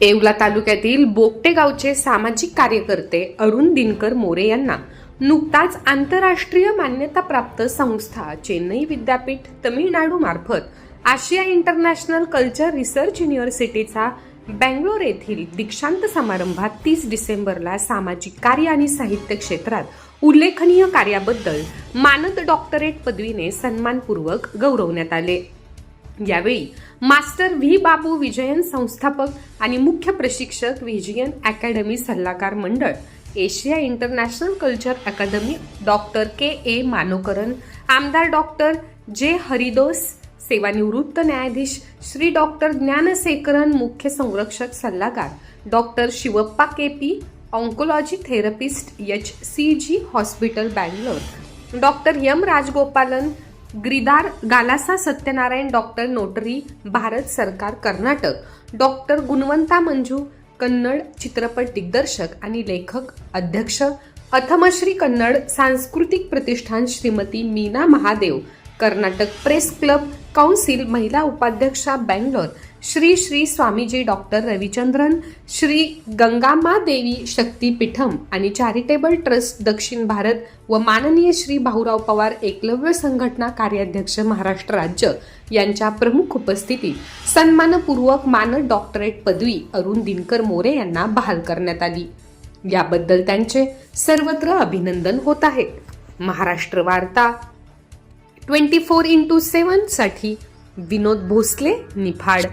येवला तालुक्यातील बोगटे गावचे सामाजिक कार्यकर्ते अरुण दिनकर मोरे यांना नुकताच आंतरराष्ट्रीय मान्यताप्राप्त संस्था चेन्नई विद्यापीठ तमिळनाडू मार्फत आशिया इंटरनॅशनल कल्चर रिसर्च युनिव्हर्सिटीचा बँगलोर येथील दीक्षांत समारंभात तीस डिसेंबरला सामाजिक कार्य आणि साहित्य क्षेत्रात उल्लेखनीय कार्याबद्दल मानद डॉक्टरेट पदवीने सन्मानपूर्वक गौरवण्यात आले. यावेळी मास्टर व्ही. बाबू विजयन संस्थापक आणि मुख्य प्रशिक्षक व्हिजियन अकॅडमी सल्लागार मंडळ Asia international culture Akademi doctor K. A. Manokaran आमदार डॉक्टर जे. हरिदोस सेवानिवृत्त न्यायाधीश श्री डॉक्टर ज्ञानसेकरन मुख्य संरक्षक सल्लागार doctor Shivappa K. P. Oncology therapist H. C. G. Hospital Bangalore doctor M Rajagopalan Giridhar गालासा Satyanarayana doctor notary Bharat सरकार कर्नाटक. डॉक्टर गुणवंता मंजू कन्नड चित्रपट दिग्दर्शक आणि लेखक अध्यक्ष. अथमश्री कन्नड सांस्कृतिक प्रतिष्ठान Shrimati Meena Mahadev. Karnataka press club council महिला उपाध्यक्षा बँगलोर. श्री श्री स्वामीजी डॉक्टर रविचंद्रन श्री गंगामा देवी शक्ती पीठम आणि चॅरिटेबल ट्रस्ट दक्षिण भारत व माननीय श्री भाऊराव पवार एकलव्य संघटना कार्याध्यक्ष महाराष्ट्र राज्य यांच्या प्रमुख उपस्थितीत सन्मानपूर्वक मानद डॉक्टरेट पदवी अरुण दिनकर मोरे यांना बहाल करण्यात आली. याबद्दल त्यांचे सर्वत्र अभिनंदन होत आहे. Maharashtra Varta twenty four into सेवनसाठी Vinod Bhosale Niphad.